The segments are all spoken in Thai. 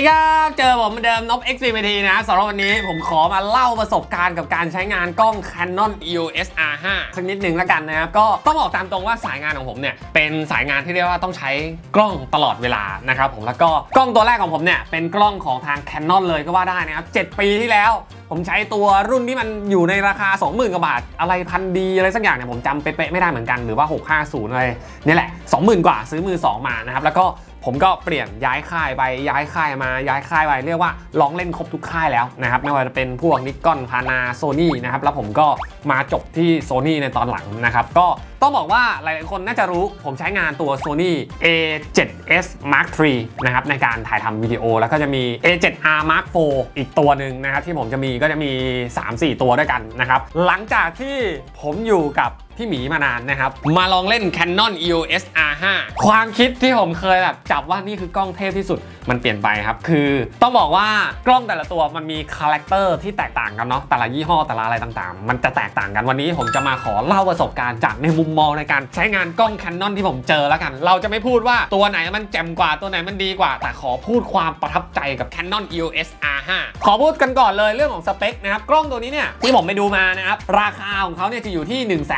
ดีครับ เจอผมเหมือนเดิมนบ x 3 t นะสำหรับวันนี้ผมขอมาเล่าประสบการณ์กับการใช้งานกล้อง Canon EOS R5 สักนิดหนึ่งแล้วกันนะครับ ก็ต้องบอกตามตรงว่าสายงานของผมเนี่ย เป็นสายงานที่เรียกว่าต้องใช้กล้องตลอดเวลานะครับผมแล้วก็กล้องตัวแรกของผมเนี่ย เป็นกล้องของทาง Canon เลยก็ว่าได้นะครับ 7 ปีที่แล้วผมใช้ตัวรุ่นที่มันอยู่ในราคา 20,000กว่าบาท อะไรพันดีอะไรสักอย่างเนี่ยผมจำเป๊ะๆไม่ได้เหมือนกันหรือว่า 650อะไรนี่แหละ 20,000 กว่าซื้อมือ 2 มานะครับแล้วก็ ผมก็เปลี่ยนย้ายค่ายไปย้ายค่ายมาย้ายค่ายไปเรียกว่าลองเล่นครบทุกค่ายแล้วนะครับไม่ว่าจะเป็นพวกนิกอนพานาโซนี่นะครับแล้วผมก็มาจบที่โซนี่ในตอนหลังนะครับก็ ต้องบอกว่าหลายๆคนน่าจะรู้ผมใช้งานตัว Sony A7S Mark III นะครับในการถ่ายทำวิดีโอ แล้วก็จะมี A7R Mark IV อีกตัวหนึ่งนะครับที่ผมจะมีก็จะมี 3-4 ตัวด้วยกันนะครับหลังจากที่ผมอยู่กับพี่หมีมานานนะครับ มาลองเล่น Canon EOS R5 ความคิดที่ผมเคยแบบจับว่านี่คือกล้องเทพที่สุดมันเปลี่ยนไปครับ คือต้องบอกว่ากล้องแต่ละตัวมันมีคาแรคเตอร์ที่แตกต่างกันเนาะแต่ละยี่ห้อแต่ละอะไรต่างๆ มันจะแตกต่างกันวันนี้ผมจะมาขอเล่าประสบการณ์จากในมุมมองในการใช้งานกล้องแคนนอนที่ผมเจอแล้วกัน เราจะไม่พูดว่าตัวไหนมันแจ่มกว่าตัวไหนมันดีกว่า แต่ขอพูดความประทับใจกับ Canon EOS R 5 ขอพูดกันก่อนเลยเรื่องของสเปคนะครับ กล้องตัวนี้เนี่ยที่ผมไปดูมานะครับ ราคาของเขาเนี่ยจะอยู่ที่ 1 3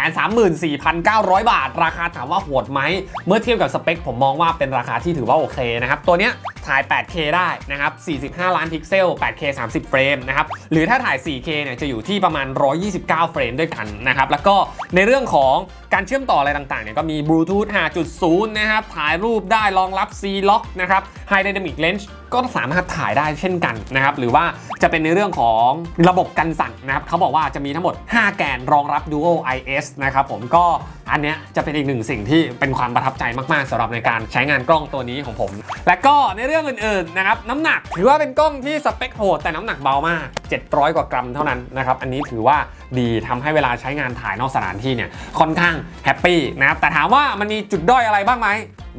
4 9 0 0 บาท ราคาถามว่าโหดไหม เมื่อเทียบกับสเปค ผมมองว่าเป็นราคาที่ถือว่าโอเคนะครับ ตัวเนี้ยถ่าย 8K ได้นะครับ 45 ล้านพิกเซล 8K 30 เฟรมนะครับ หรือถ้าถ่าย 4K เนี่ยจะอยู่ที่ประมาณ 129 เฟรมด้วยกันนะครับ แล้วก็ในเรื่องของการเชื่อมต่ออะไรต่างๆเนี่ยก็มีบลูทูธ5.0 นะครับ ถ่ายรูปได้รองรับ C-Lock นะครับ High Dynamic Range ก็สามารถถ่ายได้เช่นกันนะครับหรือว่าจะเป็นในเรื่องของระบบกันสั่นนะครับเขาบอกว่าจะมีทั้งหมด 5 แกนรองรับ Duo IS นะครับผมก็ อันเนี้ยจะเป็นอีกหนึ่งสิ่งที่เป็นความประทับใจมากๆสำหรับในการใช้งานกล้องตัวนี้ของผม และก็ในเรื่องอื่นๆนะครับน้ำหนักถือว่าเป็นกล้องที่สเปคโหดแต่น้ำหนักเบามาก 700 กว่ากรัมเท่านั้นนะครับอันนี้ถือว่าดีทำให้เวลาใช้งานถ่ายนอกสถานที่เนี่ยค่อนข้างแฮปปี้นะครับแต่ถามว่ามันมีจุดด้อยอะไรบ้างไหม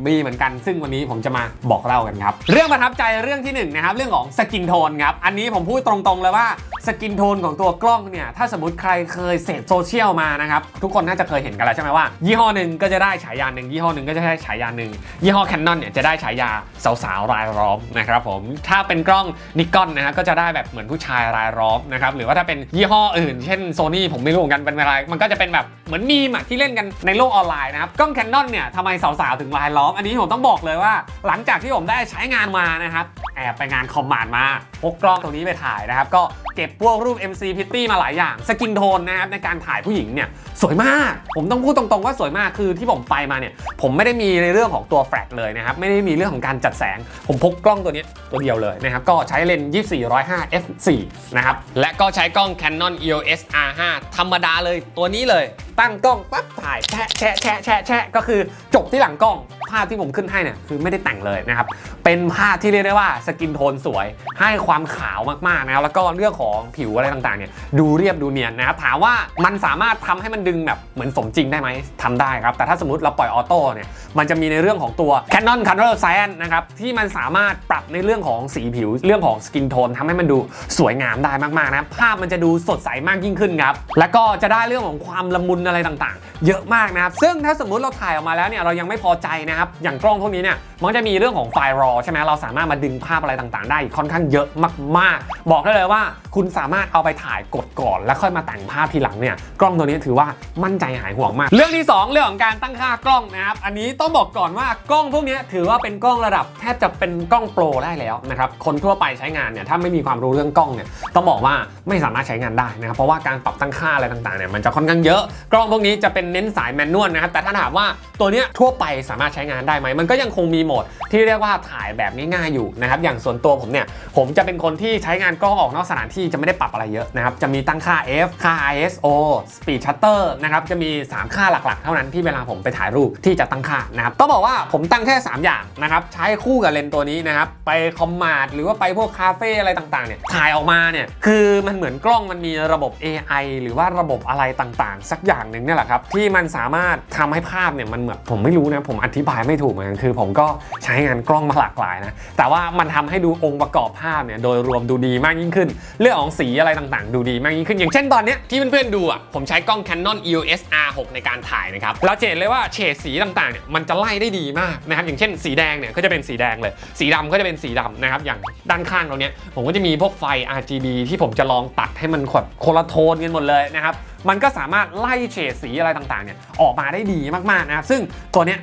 มีเหมือนกันซึ่งวันนี้ผมจะมาบอกเล่ากันครับเรื่องประทับใจเรื่องที่1นงนะครับเรื่องของสกินโทนครับอันนี้ผมพูดตรงๆเลยว่าสกินโทนของตัวกล้องเนี่ยถ้าสมมติใครเคยเสพโซเชียลมานะครับทุกคนน่าจะเคยเห็นกันแล้วใช่ไหมว่ายี่ห้อหนึ่งก็จะได้ฉายาหนึ่งยี่ห้อหนึ่งก็จะได้ฉายาหนึ่งยี่ห้อแคนนอนเนี่ยจะได้ฉายาสาวๆรายล้อมนะครับผมถ้าเป็นกล้องนิกอนนะฮะก็จะได้แบบเหมือนผู้ชายรายล้อมนะครับหรือว่าถ้าเป็นยี่ห้ออื่น เช่นโซนี่ผมไม่รู้เหมือนกันเป็นอะไรมันก็จะเป็นแบบเหมือนมีมที่เล่นกันในโลกออนไลน์นะครับกล้องแคนนอนเนี่ยทำไมสาวๆถึงรายล้อม อันนี้ผมต้องบอกเลยว่า หลังจากที่ผมได้ใช้งานมานะครับแอบไปงานคอมมานด์มาพกกล้องตรงนี้ไปถ่ายนะครับ ก็เก็บพวกรูป MC p r e t t y มาหลายอย่าง สกินโทนนะครับในการถ่ายผู้หญิงเนี่ยสวยมาก ผมต้องพูดตรงๆว่าสวยมากคือที่ผมไปมาเนี่ยผมไม่ได้มีในเรื่องของตัวแฟลชเลยนะครับไม่ได้มีเรื่องของการจัดแสง ผมพกกล้องตัวนี้ตัวเดียวเลยนะครับก็ใช้เลนส์24 105 f4 นะครับและก็ใช้กล้อง Canon EOS R5 ธรรมดาเลยตัวนี้เลยตั้งกล้องปั๊บถ่ายแชะแชะแชะแชะแชะก็คือจบที่หลังกล้องภาพที่ผมขึ้นให้เนี่ยคือไม่ได้แต่งเลยนะครับเป็นภาพที่เรียกได้ว่าสกินโทนสวย ให้ความขาวมากๆนะครับแล้วก็เรื่องของผิวอะไรต่างๆเนี่ยดูเรียบดูเนียนนะครับถามว่ามันสามารถทำให้มันดึงแบบเหมือนสมจริงได้ไหมทำได้ครับ แต่ถ้าสมมติเราปล่อยออโต้เนี่ยมันจะมีในเรื่องของตัว Canon Color Science นะครับที่มันสามารถปรับในเรื่องของสีผิว เรื่องของสกินโทนทำให้มันดูสวยงามได้มากๆนะภาพมันจะดูสดใสมากยิ่งขึ้นครับแล้วก็จะได้เรื่องของความละมุนอะไรต่างๆ เยอะมากนะครับซึ่งถ้าสมมติเราถ่ายออกมาแล้วเนี่ยเรายังไม่พอใจนะครับอย่างกล้องพวกนี้เนี่ยมันจะมีเรื่องของไฟล์ RAW ใช่ไหมเราสามารถมาดึงภาพอะไรต่าง ๆ ได้ค่อนข้างเยอะมาก ๆ บอกได้เลยว่า คุณสามารถเอาไปถ่ายกดก่อน แล้วค่อยมาแต่งภาพทีหลังเนี่ยกล้องตัวนี้ถือว่ามั่นใจหายห่วงมาก เรื่องที่ 2 เรื่องของการตั้งค่ากล้องนะครับอันนี้ต้องบอกก่อนว่ากล้องพวกนี้ถือว่าเป็นกล้องระดับแทบจะเป็นกล้องโปรได้แล้วนะครับคนทั่วไปใช้งานเนี่ยถ้าไม่มีความรู้เรื่องกล้องเนี่ยต้องบอกว่าไม่สามารถใช้งานได้นะครับเพราะว่าการปรับตั้งค่าอะไรต่างๆเนี่ยมันจะค่อนข้างเยอะ กล้องพวกนี้จะเป็นเน้นสายแมนนวลนะครับแต่ถ้าถามว่าตัวเนี้ยทั่วไปสามารถใช้งานได้ไหมมันก็ยังคงมีโหมดที่เรียกว่าถ่ายแบบง่ายๆอยู่นะครับอย่างส่วนตัวผมเนี่ยผมจะเป็นคนที่ใช้งานกล้องออกนอกสถานที่จะไม่ได้ปรับอะไรเยอะนะครับจะมีตั้งค่า f ค่า ISO Speed Shutter นะครับจะมี 3 ค่าหลักๆ เท่านั้นที่เวลาผมไปถ่ายรูปที่จะตั้งค่านะครับต้องบอกว่าผมตั้งแค่ 3 อย่างนะครับใช้คู่กับเลนส์ตัวนี้นะครับไปคอมมาดหรือว่าไปพวกคาเฟ่อะไรต่างๆเนี่ยถ่ายออกมาเนี่ยคือมันเหมือนกล้องมันมีระบบ AI หรือว่าระบบอะไรต่างๆ สักอย่างหนึ่งเนี่ยแหละครับที่มันสามารถทำให้ภาพเนี่ยมันเหมือนผมไม่รู้นะผมอธิบายไม่ถูกเหมือนกันคือผมก็ใช้งานกล้องมาหลากหลายนะแต่ว่ามันทำให้ดูองค์ประกอบภาพเนี่ยโดยรวมดูดีมากยิ่งขึ้นเรื่องรื่องของสีอะไรต่างๆ ดูดีมากยิ่งขึ้นอย่างเช่นตอนเนี้ยที่เพื่อนๆดูอะผมใช้กล้อง Canon EOS R6 ในการถ่ายนะครับเราจะเห็นเลยว่าเฉดสีต่างๆเนี่ยมันจะไล่ได้ดีมากนะครับอย่างเช่น สีแดงเนี่ยก็จะเป็นสีแดงเลย สีดำก็จะเป็นสีดำนะครับอย่างด้านข้างเราเนี้ยผมก็จะมีพวกไฟ RGB ที่ผมจะลองตัดให้มันแบบโคนละโทนกันหมดเลยนะครับมันก็สามารถไล่เฉดสีอะไรต่างๆเนี่ยออกมาได้ดีมากๆนะครับซึ่งตัวเนี้ย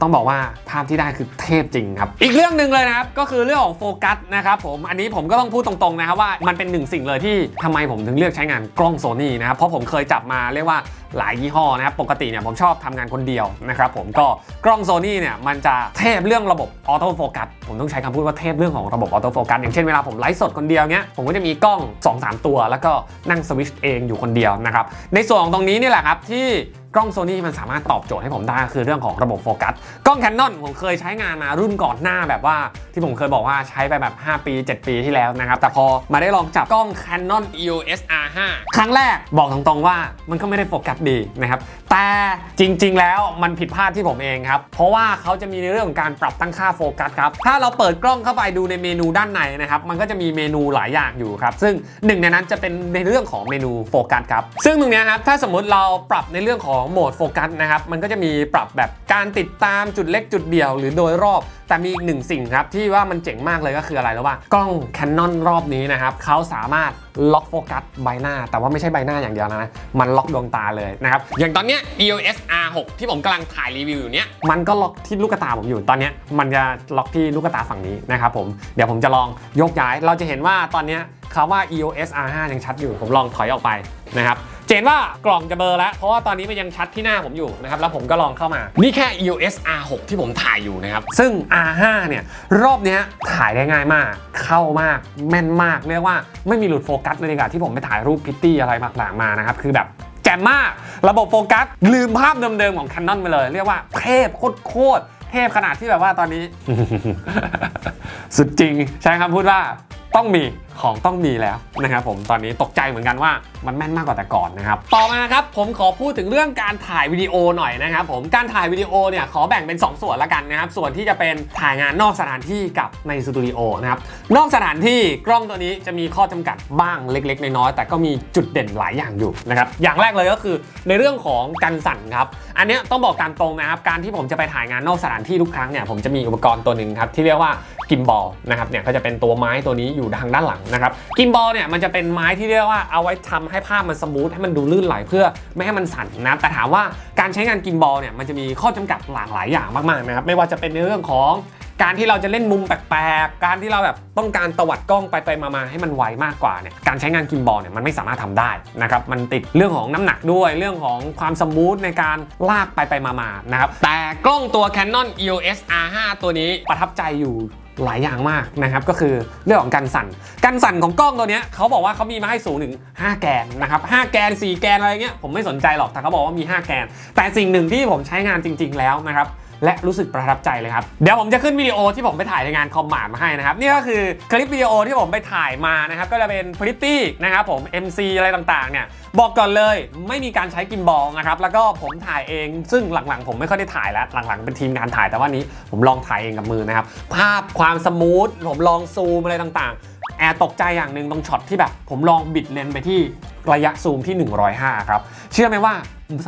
ต้องบอกว่าภาพที่ได้คือเทพจริงครับ อีกเรื่องหนึ่งเลยนะครับ ก็คือเรื่องของโฟกัสนะครับผม อันนี้ผมก็ต้องพูดตรงๆนะครับว่ามันเป็นหนึ่งสิ่งเลยที่ทำไมผมถึงเลือกใช้งานกล้องโซนี่นะครับ เพราะผมเคยจับมาเรียกว่าหลายยี่ห้อนะครับ ปกติเนี่ยผมชอบทำงานคนเดียวนะครับผม ก็กล้องโซนี่เนี่ยมันจะเทพเรื่องระบบออโต้โฟกัส ผมต้องใช้คำพูดว่าเทพเรื่องของระบบออโต้โฟกัส อย่างเช่นเวลาผมไลฟ์สดคนเดียวเนี้ย ผมก็จะมีกล้อง 2-3 ตัว แล้วก็นั่งสวิตช์เองอยู่คนเดียวนะครับ ในส่วนของตรงนี้นี่แหละครับที่กล้องโซนี่มันสามารถตอบโจทย์ให้ผมได้คือเรื่องของระบบโฟกัส กล้อง Canon ผมเคยใช้งานมารุ่นก่อนหน้าแบบว่า ที่ผมเคยบอกว่าใช้ไปแบบ 5 ปี 7 ปีที่แล้วนะครับ แต่พอมาได้ลองจับกล้อง Canon EOS R5 ครั้งแรกบอกตรงๆว่ามันก็ไม่ได้โฟกัสดีนะครับแต่จริงๆแล้วมันผิดพลาดที่ผมเองครับ เพราะว่าเขาจะมีในเรื่องของการปรับตั้งค่าโฟกัสครับถ้าเราเปิดกล้องเข้าไปดูในเมนูด้านในนะครับมันก็จะมีเมนูหลายอย่างอยู่ครับซึ่งหนึ่งในนั้นจะเป็นในเรื่องของเมนูโฟกัสครับซึ่งตรงนี้ครับถ้าสมมติเราปรับในเรื่องของโหมดโฟกัสนะครับ มันก็จะมีปรับแบบการติดตามจุดเล็กจุดเดี่ยว หรือโดยรอบ แต่มีอีกหนึ่งสิ่งครับ ที่ว่ามันเจ๋งมากเลยก็คืออะไรแล้วว่ากล้อง Canon รอบนี้นะครับเขาสามารถล็อกโฟกัสใบหน้า แต่ว่าไม่ใช่ใบหน้าอย่างเดียวนะ มันล็อกดวงตาเลยนะครับ อย่างตอนเนี้ย EOS R6 ที่ผมกำลังถ่ายรีวิวอยู่เนี้ยมันก็ล็อกที่ลูกตาผมอยู่ตอนเนี้ยมันจะล็อกที่ลูกตาฝั่งนี้นะครับผมเดี๋ยวผมจะลองยกย้ายเราจะเห็นว่าตอนเนี้ยคำว่า EOS R5 ยังชัดอยู่ผมลองถอยออกไปนะครับ เห็นว่ากล่องจะเบลอแล้ว เพราะว่าตอนนี้มันยังชัดที่หน้าผมอยู่นะครับแล้วผมก็ลองเข้ามา นี่แค่ EOS R6 ที่ผมถ่ายอยู่นะครับ ซึ่ง R5 เนี่ยรอบเนี้ยถ่ายได้ง่ายมาก เข้ามากแม่นมากเรียกว่าไม่มีหลุดโฟกัสเลยดีกว่าที่ผมไปถ่ายรูปพิตตี้อะไรต่างๆมานะครับคือแบบแจ่มมาก ระบบโฟกัส ลืมภาพเดิมๆ ของ Canon ไปเลย เรียกว่าเทพโคตรๆเทพขนาดที่แบบว่าตอนนี้ สุดจริงใช้คำพูดว่าต้องมี ของต้องมีแล้วนะครับผมตอนนี้ตกใจเหมือนกันว่ามันแม่นมากกว่าแต่ก่อนนะครับต่อมาครับผมขอพูดถึงเรื่องการถ่ายวิดีโอหน่อยนะครับผมการถ่ายวิดีโอเนี่ยขอแบ่งเป็น 2 ส่วนละกันนะครับส่วนที่จะเป็นถ่ายงานนอกสถานที่กับในสตูดิโอนะครับนอกสถานที่กล้องตัวนี้จะมีข้อจำกัดบ้างเล็ก ๆ น้อยๆแต่ก็มีจุดเด่นหลายอย่างอยู่นะครับอย่างแรกเลยก็คือในเรื่องของกันสั่นครับอันนี้ต้องบอกตามตรงนะครับการที่ผมจะไปถ่ายงานนอกสถานที่ทุกครั้งเนี่ยผมจะมีอุปกรณ์ตัวหนึ่งครับที่เรียกว่ากิมบอลนะครับเนี่ยก็จะเป็นตัวไม้ตัวนี้อยู่ทางด้านหลังนะครับกิมบอลเนี่ยมันจะเป็นไม้ที่เรียกว่าเอาไว้ทำให้ภาพมันสมูทให้มันดูลื่นไหลเพื่อไม่ให้มันสั่นนะแต่ถามว่าการใช้งานกิมบอลเนี่ยมันจะมีข้อจำกัดหลากหลายอย่างมากๆนะครับไม่ว่าจะเป็นในเรื่องของการที่เราจะเล่นมุมแปลกๆ การที่เราแบบต้องการตวัดกล้องไปไปมาๆให้มันไวมากกว่าเนี่ย การใช้งานกิมบอลเนี่ยมันไม่สามารถทำได้นะครับ มันติดเรื่องของน้ำหนักด้วย เรื่องของความสมูทในการลากไปไปมาๆนะครับ แต่กล้องตัว Canon EOS R5 ตัวนี้ประทับใจอยู่ หลายอย่างมากนะครับก็คือเรื่องของการสั่น การสั่นของกล้องตัวนี้เขาบอกว่าเขามีมาให้สูงถึง 5 แกนนะครับ5แกน 4 แกนอะไรเงี้ยผมไม่สนใจหรอกแต่เขาบอกว่ามี 5 แกน แต่สิ่งหนึ่งที่ผมใช้งานจริง ๆ แล้วนะครับ และรู้สึกประทับใจเลยครับ เดี๋ยวผมจะขึ้นวิดีโอที่ผมไปถ่ายในงานคอมมาร์มาให้นะครับ นี่ก็คือคลิปวิดีโอที่ผมไปถ่ายมานะครับ ก็จะเป็นพริตตี้นะครับผม MC อะไรต่างๆเนี่ยบอกก่อนเลยไม่มีการใช้กิมบอลนะครับแล้วก็ผมถ่ายเองซึ่งหลังๆ ผมไม่ค่อยได้ถ่ายแล้ว หลังๆเป็นทีมงานถ่ายแต่ว่านี้ผมลองถ่ายเองกับมือนะครับภาพความสมูทผมลองซูมอะไรต่างๆ แอร์ตกใจอย่างหนึ่งตรงช็อตที่แบบ ผมลองบิดเลนส์ไปที่ระยะซูมที่ 105 ครับ เชื่อไหมว่า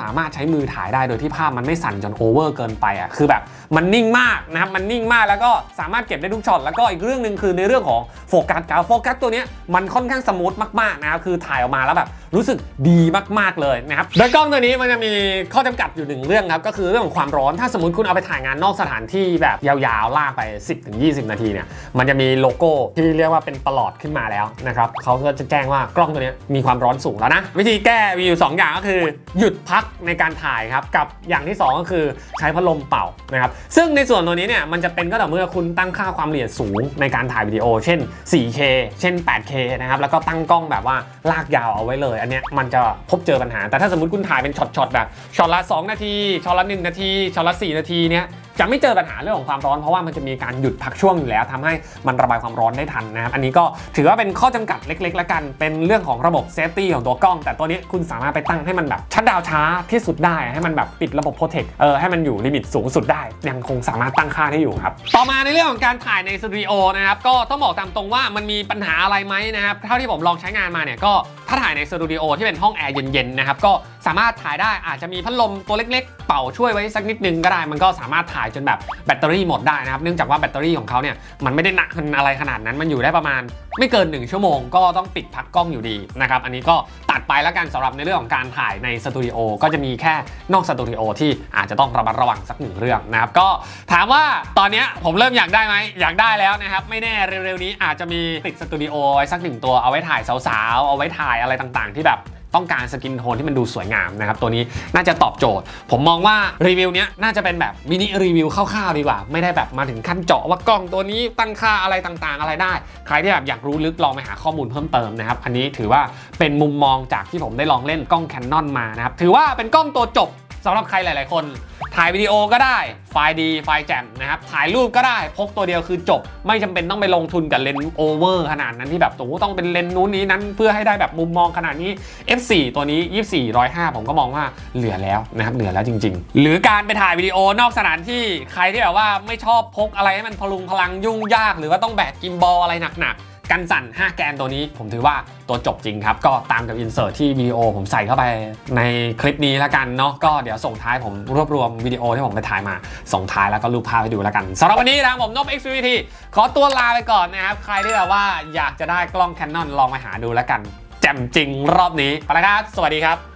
สามารถใช้มือถ่ายได้โดยที่ภาพมันไม่สั่นจนโอเวอร์เกินไปอะคือแบบมันนิ่งมากนะครับมันนิ่งมากแล้วก็สามารถเก็บได้ทุกช็อตแล้วก็อีกเรื่องหนึ่งคือในเรื่องของโฟกัสการโฟกัสตัวเนี้ยมันค่อนข้างสมูทมากๆนะครับคือถ่ายออกมาแล้วแบบรู้สึกดีมากๆเลยนะครับโดยกล้องตัวนี้มันจะมีข้อจำกัดอยู่หนึ่งเรื่องครับก็คือเรื่องของความร้อนถ้าสมมติคุณเอาไปถ่ายงานนอกสถานที่แบบยาวๆลากไป 10-20 นาทีเนี่ยมันจะมีโลโก้ที่เรียกว่าเป็นประหลอดขึ้นมาแล้วนะครับเขาก็จะแจ้งว่ากล้องตัวนี้มีความร้อนสูงแล้วนะวิธีแก้มีอยู่2อย่างก็คือหยุดพักในการถ่ายครับ กับอย่างที่ 2 ก็คือใช้พัดลมเป่านะครับ ซึ่งในส่วนตัวนี้เนี่ยมันจะเป็นก็ต่อเมื่อคุณตั้งค่าความละเอียดสูงในการถ่ายวิดีโอ เช่น 4K เช่น 8K นะครับ แล้วก็ตั้งกล้องแบบว่าลากยาวเอาไว้เลย อันเนี้ยมันจะพบเจอปัญหา แต่ถ้าสมมติคุณถ่ายเป็นช็อตๆแบบช็อตละ 2 นาที ช็อตละ 1 นาที ช็อตละ 4 นาทีเนี้ย จะไม่เจอปัญหาเรื่องของความร้อนเพราะว่ามันจะมีการหยุดพักช่วงอยู่แล้วทำให้มันระบายความร้อนได้ทันนะครับอันนี้ก็ถือว่าเป็นข้อจำกัดเล็กๆแล้วกัน เป็นเรื่องของระบบเซฟตี้ของตัวกล้อง แต่ตัวนี้คุณสามารถไปตั้งให้มันแบบชัดดาวช้าที่สุดได้ให้มันแบบปิดระบบโปรเทคเออให้มันอยู่ลิมิตสูงสุดได้ ยังคงสามารถตั้งค่าได้อยู่ครับต่อมาในเรื่องของการถ่ายในสตูดิโอนะครับก็ต้องบอกตามตรงว่ามันมีปัญหาอะไรไหมนะครับเท่าที่ผมลองใช้งานมาเนี่ยก็ ถ้าถ่ายในสตูดิโอที่เป็นห้องแอร์เย็นๆนะครับก็สามารถถ่ายได้อาจจะมีพัดลมตัวเล็กๆ เป่าช่วยไว้สักนิดนึงก็ได้ มันก็สามารถถ่ายจนแบบแบตเตอรี่หมดได้นะครับเนื่องจากว่าแบตเตอรี่ของเขาเนี่ยมันไม่ได้หนักอะไรขนาดนั้นมันอยู่ได้ประมาณ ไม่เกิน 1 ชั่วโมงก็ต้องปิดพักกล้องอยู่ดีนะครับอันนี้ก็ตัดไปแล้วกันสำหรับในเรื่องของการถ่ายในสตูดิโอก็จะมีแค่นอกสตูดิโอที่อาจจะต้องระมัดระวังสักหนึ่งเรื่องนะครับก็ถามว่าตอนนี้ผมเริ่มอยากได้ไหมอยากได้แล้วนะครับไม่แน่เร็วๆนี้อาจจะมีติดสตูดิโอไว้สักหนึ่งตัวเอาไว้ถ่ายสาวๆเอาไว้ถ่ายอะไรต่างๆ ที่แบบ ต้องการสกินโทนที่มันดูสวยงามนะครับตัวนี้น่าจะตอบโจทย์ ผมมองว่ารีวิวเนี้ยน่าจะเป็นแบบมินิรีวิวคร่าวๆดีกว่า ไม่ได้แบบมาถึงขั้นเจาะว่ากล้องตัวนี้ตั้งค่าอะไรต่างๆ อะไรได้ ใครที่แบบอยากรู้ลึกลองไปหาข้อมูลเพิ่มเติมนะครับอันนี้ถือว่าเป็นมุมมองจากที่ผมได้ลองเล่นกล้องแคนนอนมานะครับถือว่าเป็นกล้องตัวจบ สำหรับใครหลาย ๆ คน ถ่ายวิดีโอก็ได้ ไฟล์ดี ไฟล์แจ่มนะครับ ถ่ายรูปก็ได้ พกตัวเดียวคือจบ ไม่จำเป็นต้องไปลงทุนกับเลนส์โอเวอร์ขนาดนั้นที่แบบโอ้โหต้องเป็นเลนส์นู้นนี้นั้นเพื่อให้ได้แบบมุมมองขนาดนี้ F4 ตัวนี้ 24 105 ผมก็มองว่าเหลือแล้วนะครับ เหลือแล้วจริง ๆ หรือการไปถ่ายวิดีโอนอกสถานที่ใครที่แบบว่าไม่ชอบพกอะไรให้มันพลุงพลังยุ่งยาก หรือว่าต้องแบกกิมบอลอะไรหนัก ๆ กันสั่น 5 แกนตัวนี้ผมถือว่าตัวจบจริงครับ ก็ตามกับอินเสิร์ตที่วิดีโอผมใส่เข้าไปในคลิปนี้แล้วกันเนาะก็เดี๋ยวส่งท้ายผมรวบรวมวิดีโอที่ผมไปถ่ายมา ส่งท้ายแล้วก็รูปภาพให้ดูแล้วกันสำหรับวันนี้นะผมนบ XVT ขอตัวลาไปก่อนนะครับ ใครที่แบบว่าอยากจะได้กล้อง Canon ลองไปหาดูแล้วกัน แจ่มจริงรอบนี้ไปแล้วครับ สวัสดีครับ